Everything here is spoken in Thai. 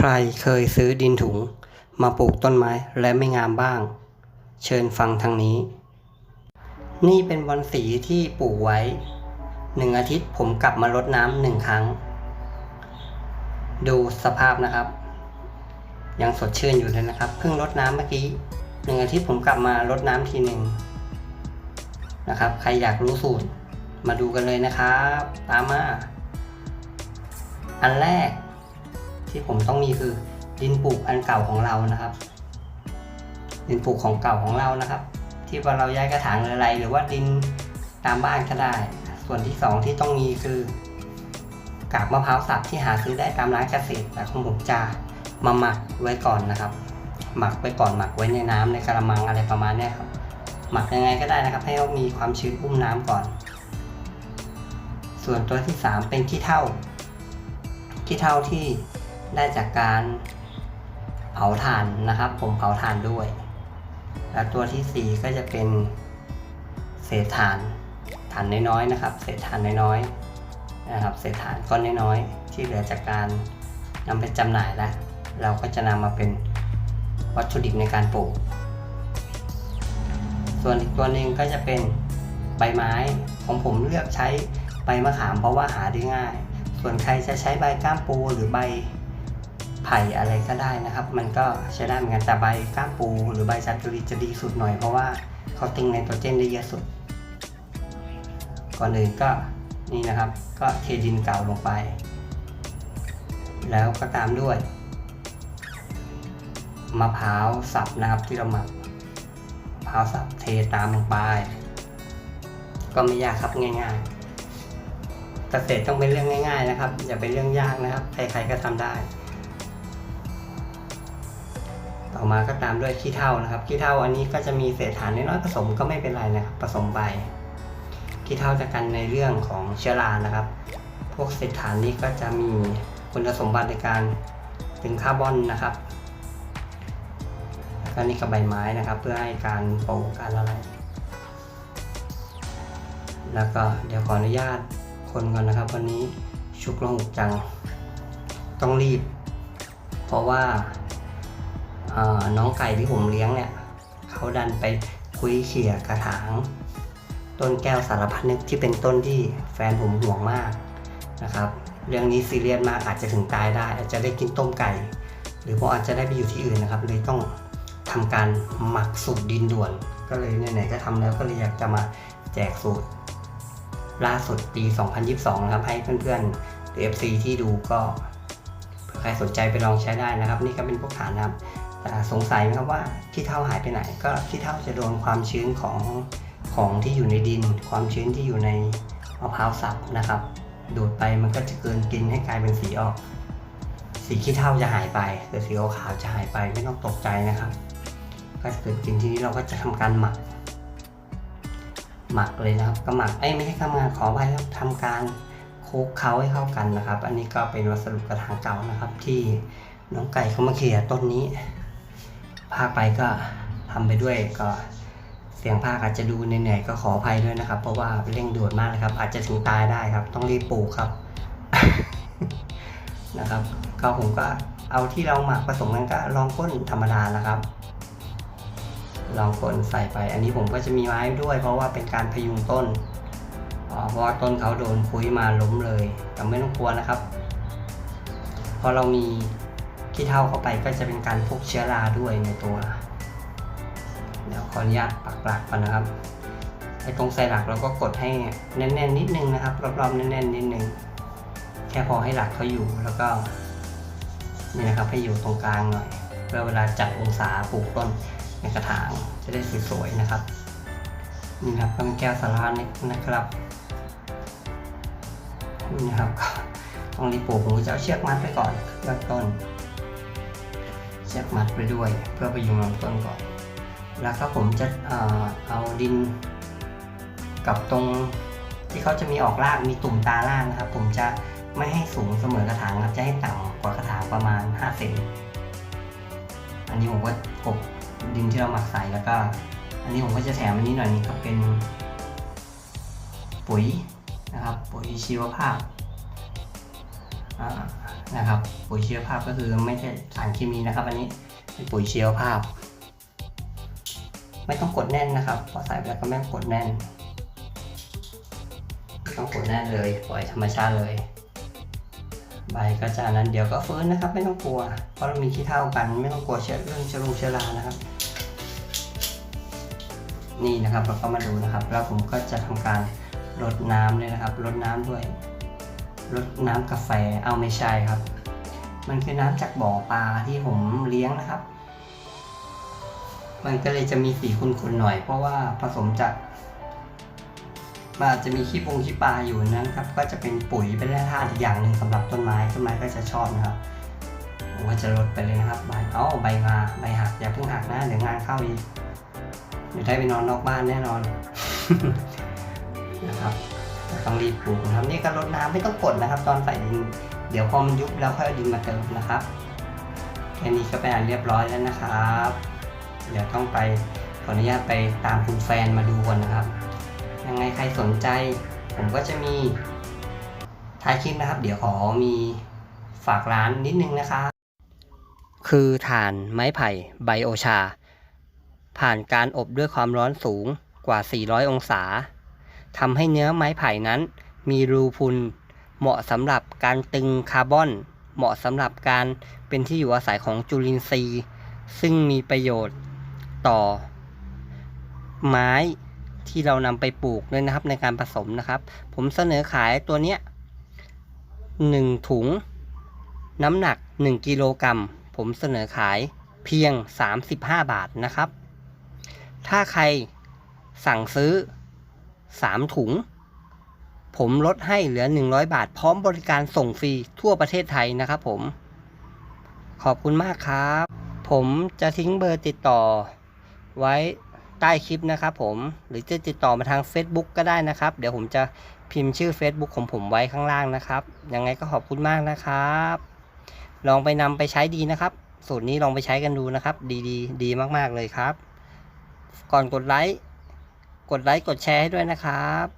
ใครเคยซื้อดินถุงมาปลูกต้นไม้และไม่งามบ้าง เชิญฟังทางนี้ นี่เป็นบอนสีที่ปลูกไว้หนึ่งอาทิตย์ผมกลับมารดน้ำหนึ่งครั้ง ดูสภาพนะครับ ยังสดชื่นอยู่เลยนะครับ เพิ่งรดน้ำเมื่อกี้หนึ่งอาทิตย์ผมกลับมารดน้ำทีหนึ่งนะครับ ใครอยากรู้สูตรมาดูกันเลยนะครับ ตามมา อันแรก ที่ผมต้องมีคือดินปลูกอันเก่าของเรานะครับ ดินปลูกของเก่าของเรานะครับ ที่ว่าเราย้ายกระถางหรืออะไร หรือว่าดินตามบ้านก็ได้ ส่วนที่สองที่ต้องมีคือกากมะพร้าวสับที่หาซื้อได้ตามร้านเกษตรแต่ของผมจะมาหมักไว้ก่อนนะครับ หมักไว้ก่อนหมักไว้ในน้ำในกระมังอะไรประมาณนี้ครับหมักยังไงก็ได้นะครับ ให้มีความชื้นอุ้มน้ำก่อน ส่วนตัวที่สามเป็นขี้เถ้าขี้เถ้าที่ ได้จากการเผาถ่านนะครับ ผมเผาถ่านด้วย แล้วตัวที่สี่ก็จะเป็นเศษถ่านถ่านน้อยๆนะครับ เศษถ่านน้อยๆนะครับ เศษถ่านก้อนน้อยๆที่เหลือจากการนำไปจำหน่ายแล้ว เราก็จะนำมาเป็นวัตถุดิบในการปลูก ส่วนอีกตัวหนึ่งก็จะเป็นใบไม้ของผมเลือกใช้ใบมะขามเพราะว่าหาได้ง่าย ส่วนใครจะใช้ใบก้ามปูหรือใบ ไผ่อะไรก็ได้นะครับ มันก็ใช้ได้เหมือนกันแต่ใบก้ามปูหรือใบจัตุรีจะดีสุดหน่อยเพราะว่าเขาติงไนโตรเจนได้เยอะสุด ก่อนอื่นก็นี่นะครับ ก็เทดินเก่าลงไป แล้วก็ตามด้วยมะพร้าวสับนะครับที่เราหมักมะพร้าวสับเทตามลงไป ก็ไม่ยากครับง่ายๆเกษตรต้องเป็นเรื่องง่าย ๆ นะครับ อย่าเป็นเรื่องยากนะครับ ใครๆก็ทำได้ ต่อมาก็ตามด้วยขี้เถ้านะครับขี้เถ้าอันนี้ก็จะมีเศษฐานน้อยๆผสมก็ไม่เป็นไรนะครับ ผสมไปขี้เถ้าจะกันในเรื่องของเชื้อรานะครับ พวกเศษฐานนี้ก็จะมีคุณสมบัติในการดึงคาร์บอนนะครับแล้วก็นี่กับใบไม้นะครับ เพื่อให้การปลูกการอะไรแล้วก็เดี๋ยวขออนุญาตคนก่อนนะครับ วันนี้ชุกลงจังต้องรีบ เพราะว่า น้องไก่ที่ผมเลี้ยงเนี่ยเขาดันไปคุยเขี่ยกระถาง ต้นแก้วสารพัดนึกที่เป็นต้นที่แฟนผมห่วงมากนะครับ เรื่องนี้ซีเรียสมากอาจจะถึงตายได้ อาจจะได้กินต้มไก่ หรือว่าอาจจะได้ไปอยู่ที่อื่นนะครับ เลยต้องทำการหมักสูตรดินด่วน ก็เลยไหนๆก็ทำแล้วก็เลยอยากจะมาแจกสูตร ล่าสุดปี 2022 นะครับ ให้เพื่อนๆหรือ FC ที่ดูก็เผื่อใครสนใจไปลองใช้ได้นะครับ นี่ก็เป็นพวกฐานนะครับ สงสัยไหมครับว่าขี้เท่าหายไปไหน ก็ขี้เท่าจะโดนความชื้นของของที่อยู่ในดิน ความชื้นที่อยู่ในมะพร้าวสับนะครับดูดไปมันก็จะเกินกินให้กลายเป็นสีออก สีขี้เท่าจะหายไปหรือสีขาวจะหายไปไม่ต้องตกใจนะครับ ก็เกิดกินทีนี้เราก็จะทำการหมัก หมักเลยนะครับก็หมักเอ้ไม่ใช่ทำงานขอไปครับทำการคลุกเคล้าให้เข้ากันนะครับ อันนี้ก็เป็นวัสดุกระถางเก่านะครับ ที่น้องไก่เขามาเขี่ยต้นนี้ ภาคไปก็ทำไปด้วยก็เสียงภาคอาจจะดูเหนื่อยๆก็ขออภัยด้วยนะครับ เพราะว่าเร่งด่วนมากเลยครับ อาจจะถึงตายได้ครับ ต้องรีบปลูกครับนะครับ ก็ผมก็เอาที่เราหมักผสมกันก็ลองก้นธรรมดานะครับ ลองกลใส่ไป อันนี้ผมก็จะมีไม้ด้วย เพราะว่าเป็นการพยุงต้นอ๋อเพราะว่าต้นเขาโดนคุยมาล้มเลยแต่ไม่ต้องกลัวนะครับพอเรามี ขี้เท่าเข้าไปก็จะเป็นการพกเชื้อราด้วยในตัว เดี๋ยวขออนุญาตปักหลักก่อนนะครับไอ้ตรงใส่หลักเราก็กดให้แน่นๆนิดนึงนะครับรอบๆแน่นๆนิดนึงแค่พอให้หลักเขาอยู่แล้วก็นี่นะครับให้อยู่ตรงกลางหน่อยเพื่อเวลาจัดองศาปลูกต้นในกระถางจะได้สวยๆนะครับนี่นะครับก็เป็นแก้วสาราเล็กนะครับนี่นะครับก็ต้องรีบปลูกผมจะเอาเชือกมัดไปก่อนเบื้องต้น เชือกมัดไปด้วย เพื่อไปยุงลำต้นก่อน แล้วก็ผมจะเอเอาดินกับตรงที่เขาจะมีออกรากมีตุ่มตาล่างนะครับ ผมจะไม่ให้สูงเสมอกระถางครับจะให้ต่ำกว่ากระถางประมาณ5เซนอันนี้ผมก็กบดินที่เราหมักใส่แล้วก็ อันนี้ผมก็จะแถมอันนี้หน่อยนี่ก็เป็น ปุ๋ยนะครับ ปุ๋ยชีวภาพ นะครับปุ๋ยชีวภาพก็คือไม่ใช่สารเคมีนะครับ อันนี้เป็นปุ๋ยชีวภาพ ไม่ต้องกดแน่นนะครับพอใส่ไปแล้วก็ไม่ต้องกดแน่นไม่ต้องกดแน่นเลยปล่อยธรรมชาติเลย ใบก็จะนั้นเดี๋ยวก็ฟื้นนะครับ ไม่ต้องกลัว เพราะเรามีขี้เท่ากัน ไม่ต้องกลัวเชื้อเรื่องเชื้อโรคเชื้อรานะครับ นี่นะครับเราก็มาดูนะครับ แล้วผมก็จะทำการรดน้ำเลยนะครับรดน้ำด้วย รดน้ำกาแฟเอาไม่ใช่ครับ มันคือน้ำจากบ่อปลาที่ผมเลี้ยงนะครับ มันก็เลยจะมีสีขุ่นๆหน่อย เพราะว่าผสมจากมันอาจจะมีขี้ปงขี้ปลาอยู่นั้นครับ ก็จะเป็นปุ๋ยเป็นแร่ธาตุอีกอย่างหนึ่งสำหรับต้นไม้ต้นไม้ก็จะชอบนะครับผมก็จะลดไปเลยนะครับใบเอ้าใบมาใบหักอย่าเพิ่งหักนะเดี๋ยวงานเข้าอีกเดี๋ยวได้ไปนอนนอกบ้านแน่นอนนะครับ ต้องรีบปลูกนะครับนี่ก็รดน้ำไม่ต้องกดนะครับ ตอนใส่ดิน เดี๋ยวพอมันยุบแล้วค่อยเอาดินมาเติมนะครับแค่นี้ก็เป็นอันเรียบร้อยแล้วนะครับ เดี๋ยวต้องไปขออนุญาตไปตามคุณแฟนมาดูก่อนนะครับ ยังไงใครสนใจ ผมก็จะมีท้ายคลิปนะครับ เดี๋ยวขอมีฝากร้านนิดนึงนะครับคือถ่านไม้ไผ่ไบโอชา ผ่านการอบด้วยความร้อนสูงกว่า 400 องศา ทำให้เนื้อไม้ไผ่นั้น มีรูพุน เหมาะสำหรับการตึงคาร์บอน เหมาะสำหรับการเป็นที่อยู่อาศัยของจุลินทรีย์ ซึ่งมีประโยชน์ต่อ ไม้ที่เรานำไปปลูกด้วยนะครับในการผสมนะครับ ผมเสนอขายตัวเนี้ย1ถุง น้ำหนัก 1 กิโลกรัม ผมเสนอขายเพียง 35 บาทนะครับ ถ้าใครสั่งซื้อ 3 ถุง ผมลดให้เหลือ 100 บาท พร้อมบริการส่งฟรีทั่วประเทศไทยนะครับผม ขอบคุณมากครับ ผมจะทิ้งเบอร์ติดต่อ ไว้ใต้คลิปนะครับผม หรือจะติดต่อมาทาง Facebook ก็ได้นะครับ เดี๋ยวผมจะพิมพ์ชื่อ Facebook ของผมไว้ข้างล่างนะครับ ยังไงก็ขอบคุณมากนะครับ ลองไปนำไปใช้ดีนะครับ สูตรนี้ลองไปใช้กันดูนะครับ ดีดีดีมาก ๆ เลยครับ ก่อนกดไลค์ กดไลค์กดแชร์ให้ด้วยนะครับ